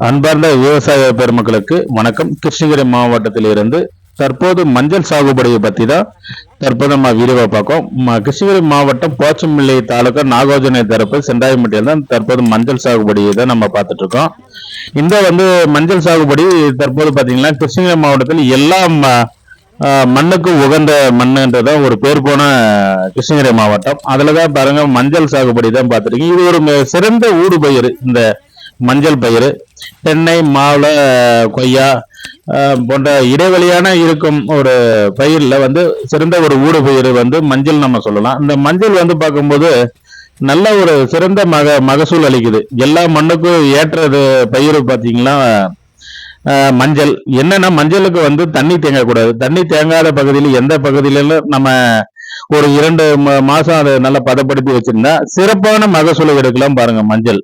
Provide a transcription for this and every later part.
அன்பார்ந்த விவசாய பெருமக்களுக்கு வணக்கம். கிருஷ்ணகிரி மாவட்டத்தில் இருந்து தற்போது மஞ்சள் சாகுபடியை பத்தி தான் தற்போது நம்ம வீடியோவை பார்க்கோம். கிருஷ்ணகிரி மாவட்டம் போச்சம்பிள்ளை தாலுக்கா நாகார்ஜுனை தரப்பு செண்டாயம்பட்டியில் தான் தற்போது மஞ்சள் சாகுபடியை தான் நம்ம பார்த்துட்டு இருக்கோம் இந்த வந்து மஞ்சள் சாகுபடி தற்போது பார்த்தீங்கன்னா கிருஷ்ணகிரி மாவட்டத்தில் எல்லா ம- மண்ணுக்கு உகந்த மண்ணுன்றதான் ஒரு பேர் போன கிருஷ்ணகிரி மாவட்டம். அதில் தான் பாருங்க மஞ்சள் சாகுபடி தான் பார்த்துருக்கீங்க. இது ஒரு சிறந்த ஊடுபயிர் இந்த மஞ்சள் பயிர் தென்னை மாவுளை கொய்யா போன்ற இடைவெளியான இருக்கும் ஒரு பயிரில் வந்து சிறந்த ஒரு ஊடு பயிர் வந்து மஞ்சள் நம்ம சொல்லலாம். இந்த மஞ்சள் வந்து பார்க்கும்போது நல்ல ஒரு சிறந்த மக மகசூல் அளிக்குது. எல்லா மண்ணுக்கும் ஏற்றது பயிர் பார்த்தீங்கன்னா மஞ்சள். என்னன்னா மஞ்சளுக்கு வந்து தண்ணி தேங்கக்கூடாது. தண்ணி தேங்காத பகுதியில் எந்த பகுதியிலும் நம்ம ஒரு இரண்டு ம- மாசம் அதை நல்லா பதப்படுத்தி வச்சிருந்தா சிறப்பான மகசூலை எடுக்கலாம் பாருங்க மஞ்சள்.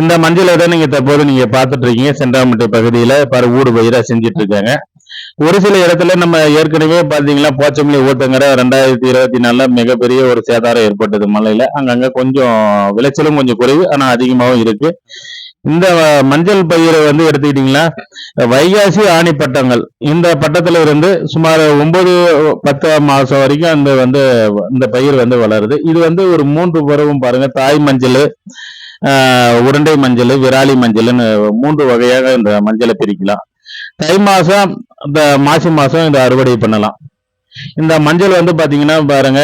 இந்த மஞ்சளை தான் நீங்க தற்போது நீங்க பார்த்துட்டு இருக்கீங்க சென்றாமட்டு பகுதியில. பாரு ஊடு பயிரா செஞ்சுட்டு இருக்காங்க ஒரு சில இடத்துல நம்ம ஏற்கனவே பாத்தீங்கன்னா போச்சமல்லி ஊத்தங்கரை ரெண்டாயிரத்தி இருபத்தி நாலுல மிகப்பெரிய ஒரு சேதாரம் ஏற்பட்டது மலையில அங்கங்க கொஞ்சம் விளைச்சலும் கொஞ்சம் குறைவு ஆனா அதிகமாகவும் இருக்கு. இந்த மஞ்சள் பயிரை வந்து எடுத்துக்கிட்டீங்கன்னா வைகாசி ஆணி பட்டங்கள். இந்த பட்டத்துல இருந்து சுமார் ஒன்பது பத்து மாசம் வரைக்கும் அந்த வந்து இந்த பயிர் வந்து வளருது. இது வந்து ஒரு மூன்று பருவம் பாருங்க தாய் மஞ்சள் உருண்டை மஞ்சள் விராலி மஞ்சள்னு மூன்று வகையாக இந்த மஞ்சளை பிரிக்கலாம். தை மாதம் இந்த மாசி மாதம் இந்த அறுவடை பண்ணலாம். இந்த மஞ்சள் வந்து பார்த்தீங்கன்னா பாருங்க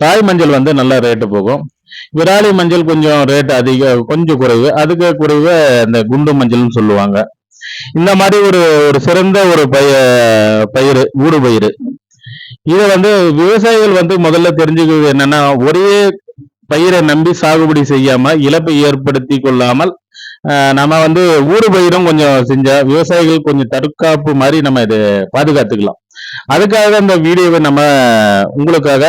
தாய் மஞ்சள் வந்து நல்ல ரேட்டு போகும். விராலி மஞ்சள் கொஞ்சம் ரேட் அதிக கொஞ்சம் குறைவு. அதுக்கு குறைவு இந்த குண்டு மஞ்சள்னு சொல்லுவாங்க. இந்த மாதிரி ஒரு ஒரு சிறந்த ஒரு பய பயிர் ஊடு பயிர் இதை வந்து விவசாயிகள் வந்து முதல்ல தெரிஞ்சுக்கிறது என்னன்னா ஒரே பயிரை நம்பி சாகுபடி செய்யாம இழப்பை ஏற்படுத்தி கொள்ளாமல் நம்ம வந்து ஊடு பயிரும் கொஞ்சம் செஞ்சா விவசாயிகள் கொஞ்சம் தற்காப்பு மாதிரி நம்ம இதை பாதுகாத்துக்கலாம். அதுக்காக இந்த வீடியோவை நம்ம உங்களுக்காக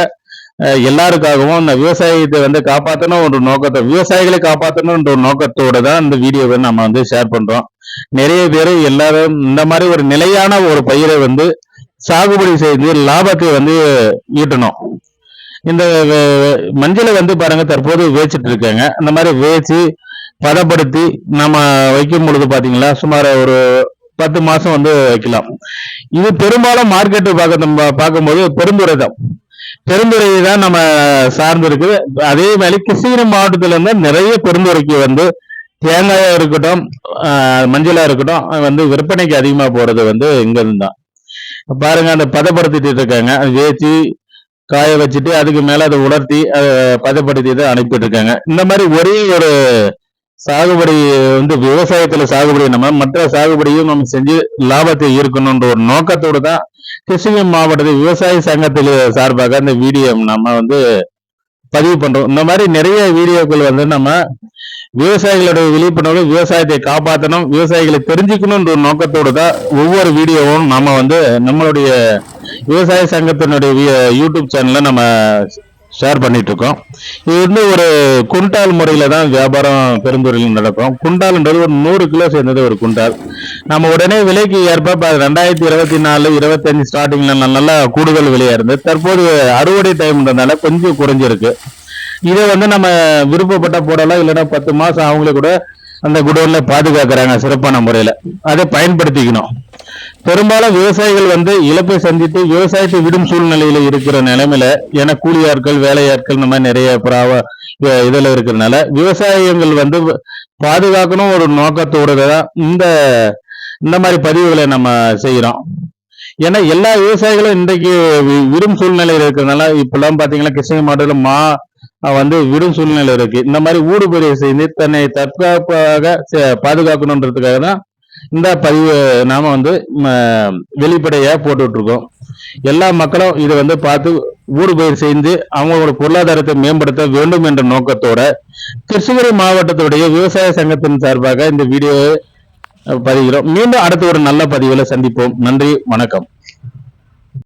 எல்லாருக்காகவும் இந்த விவசாயத்தை வந்து காப்பாற்றணும் ஒரு நோக்கத்தை விவசாயிகளை காப்பாற்றணுன்ற ஒரு நோக்கத்தோட தான் இந்த வீடியோவை நம்ம வந்து ஷேர் பண்றோம். நிறைய பேர் எல்லாரும் இந்த மாதிரி ஒரு நிலையான ஒரு பயிரை வந்து சாகுபடி செய்து லாபத்தை வந்து ஈட்டணும். இந்த மஞ்சளை வந்து பாருங்க தற்போது வேச்சிட்டு இருக்காங்க. அந்த மாதிரி வேச்சு பதப்படுத்தி நம்ம வைக்கும் பொழுது பாத்தீங்களா சுமார் ஒரு பத்து மாசம் வந்து வைக்கலாம். இது பெரும்பாலும் மார்க்கெட்டு பார்க்க நம்ம பார்க்கும்போது பெருந்துறை தான். பெருந்துறை தான் நம்ம சார்ந்து இருக்குது. அதே மாதிரி கிருஷ்ணகிரி மாவட்டத்துல இருந்து நிறைய பெருந்துறைக்கு வந்து தேங்காயா இருக்கட்டும் மஞ்சளா இருக்கட்டும் வந்து விற்பனைக்கு அதிகமா போறது வந்து இங்க இருந்தான் பாருங்க அந்த பதப்படுத்திட்டு இருக்காங்க. வேச்சு காய வச்சுட்டு அதுக்கு மேல அதை உலர்த்தி அதை பதப்படுத்தி தான் அனுப்பிட்டு இருக்காங்க இந்த மாதிரி ஒரே ஒரு சாகுபடி வந்து விவசாயத்துல சாகுபடி நம்ம மற்ற சாகுபடியும் நம்ம செஞ்சு லாபத்தை ஈர்க்கணும்ன்ற ஒரு நோக்கத்தோடு தான் கிருஷ்ணகிரி மாவட்டத்தில் விவசாய சங்கத்தில் சார்பாக அந்த வீடியோ நம்ம வந்து பதிவு பண்றோம். இந்த மாதிரி நிறைய வீடியோக்கள் வந்து நம்ம விவசாயிகளோட விழிப்புணர்வு விவசாயத்தை காப்பாற்றணும் விவசாயிகளை தெரிஞ்சுக்கணும்ன்ற ஒரு நோக்கத்தோடு தான் ஒவ்வொரு வீடியோவும் நம்ம வந்து நம்மளுடைய விவசாய சங்கத்தினுடைய யூடியூப் சேனலில் நம்ம ஷேர் பண்ணிட்டு இருக்கோம் இது வந்து ஒரு குண்டால் முறையில தான் வியாபாரம் பெருந்துறையில் நடக்கும். குண்டால்ன்றது ஒரு நூறு கிலோ சேர்ந்தது ஒரு குண்டால். நம்ம உடனே விலைக்கு ஏற்ப ரெண்டாயிரத்தி இருபத்தி நாலு இருபத்தஞ்சு ஸ்டார்டிங்ல நல்லா கூடுதல் விலையா இருந்து தற்போது அறுவடை டைம்ன்றதுனால கொஞ்சம் குறைஞ்சிருக்கு. இதை வந்து நம்ம விருப்பப்பட்ட போடலாம் இல்லைன்னா பத்து மாசம் அவங்களே கூட அந்த குடோன்ல பாதுகாக்கிறாங்க சிறப்பான முறையில. அதை பயன்படுத்திக்கணும். பெரும்பாலும் விவசாயிகள் வந்து இழப்பை சந்தித்து விவசாயத்தை விடும் சூழ்நிலையில இருக்கிற நிலைமையில ஏன்னா கூலியாட்கள் வேலையாட்கள் இந்த மாதிரி நிறைய பிராவ இ- இதுல விவசாயங்கள் வந்து பாதுகாக்கணும் ஒரு நோக்கத்தோட தான் இந்த இந்த மாதிரி பதிவுகளை நம்ம செய்யறோம் ஏன்னா எல்லா விவசாயிகளும் இன்றைக்கு விடும் சூழ்நிலையில் இருக்கிறதுனால இப்பெல்லாம் பாத்தீங்கன்னா கிருஷ்ணகிரி மாவட்டத்தில் மா வந்து விடும் சூழ்நிலை இருக்கு. இந்த மாதிரி ஊடுபயிரை செய்து தன்னை தற்காப்பாக பாதுகாக்கணுன்றதுக்காக தான் இந்த பதிவு நாம வந்து ம, வெளிப்படையா போட்டுட்டு இருக்கோம் எல்லா மக்களும் இதை வந்து பார்த்து ஊடுபயிர் செய்து அவங்களோட பொருளாதாரத்தை மேம்படுத்த வேண்டும் என்ற நோக்கத்தோட கிருஷ்ணகிரி மாவட்டத்துடைய விவசாய சங்கத்தின் சார்பாக இந்த வீடியோவை பதிகிறோம். மீண்டும் அடுத்த ஒரு நல்ல பதிவுல சந்திப்போம். நன்றி வணக்கம்.